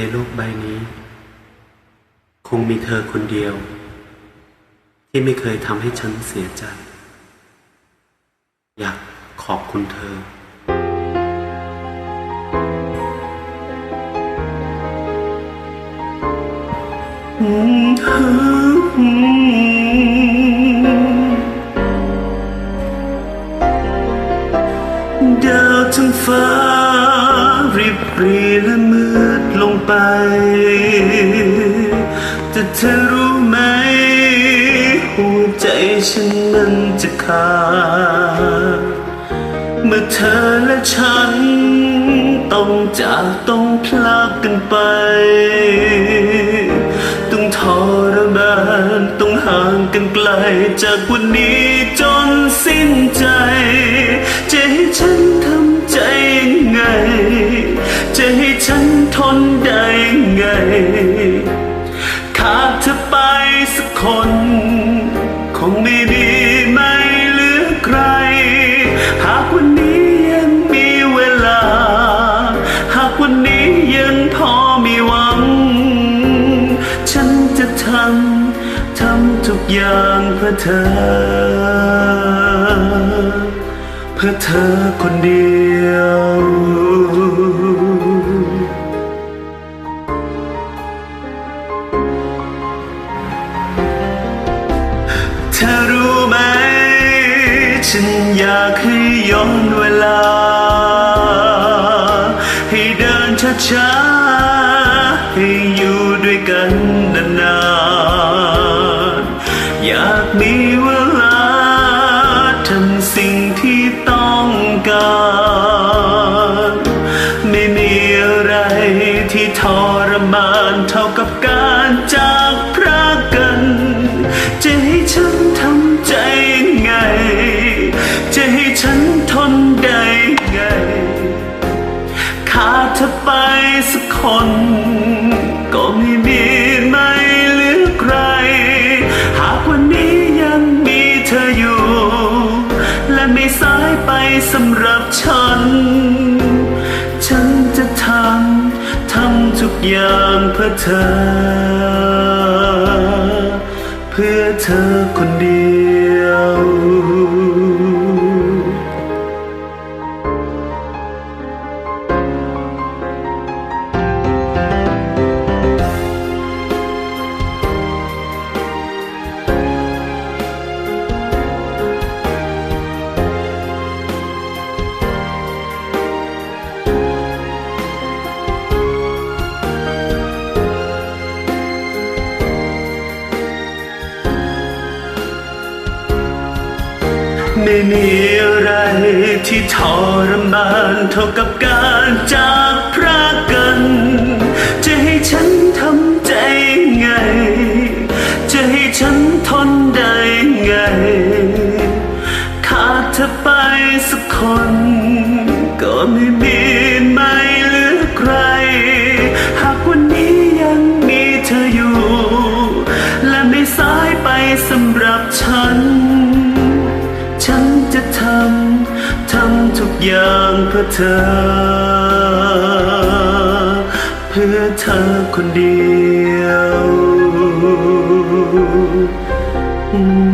ในโลกใบนี้ คงมีเธอคนเดียว ที่ไม่เคยทำให้ฉันเสียใจ อยากขอบคุณเธอดาวทั้งฟ้าริบหรีและมืด ลงไป แต่เธอรู้ไหม หัวใจฉันนั้นจะขาด เมื่อเธอและฉัน ต้องจากต้องพลากกันไป ต้องทรมานต้องห่างกันไกลจากวันนี้จนสิ้น ขาดเธอไปสักคน คงไม่มีไม่เหลือใคร หากวันนี้ยังมีเวลา หากวันนี้ยังพอมีหวัง ฉันจะทำ ทำทุกอย่างเพื่อเธอ เพื่อเธอคนเดียว ฉันอยากให้ย้อนเวลา ให้เดินช้าๆให้อยู่ด้วยกันนานๆอยากมีเวลาทำสิ่งที่ต้องการ คน ก็ไม่มีไม่เหลือใคร หากวันนี้ยังมีเธออยู่ และไม่สายไปสำหรับฉัน ฉันจะทำทำทุกอย่างเพื่อเธอ เพื่อเธอคนเดียว ไม่มีอะไรที่ทรมานเท่ากับการจากพรากกัน จะให้ฉันทำใจไง จะให้ฉันทนได้ไง ขาดเธอไปสักคน ก็ไม่มีไม่เหลือใคร หากวันนี้ยังมีเธออยู่ และไม่สายไปสำหรับฉันำทุกอย่างเพื่อเธอ เพื่อเธอคนเดียวอืม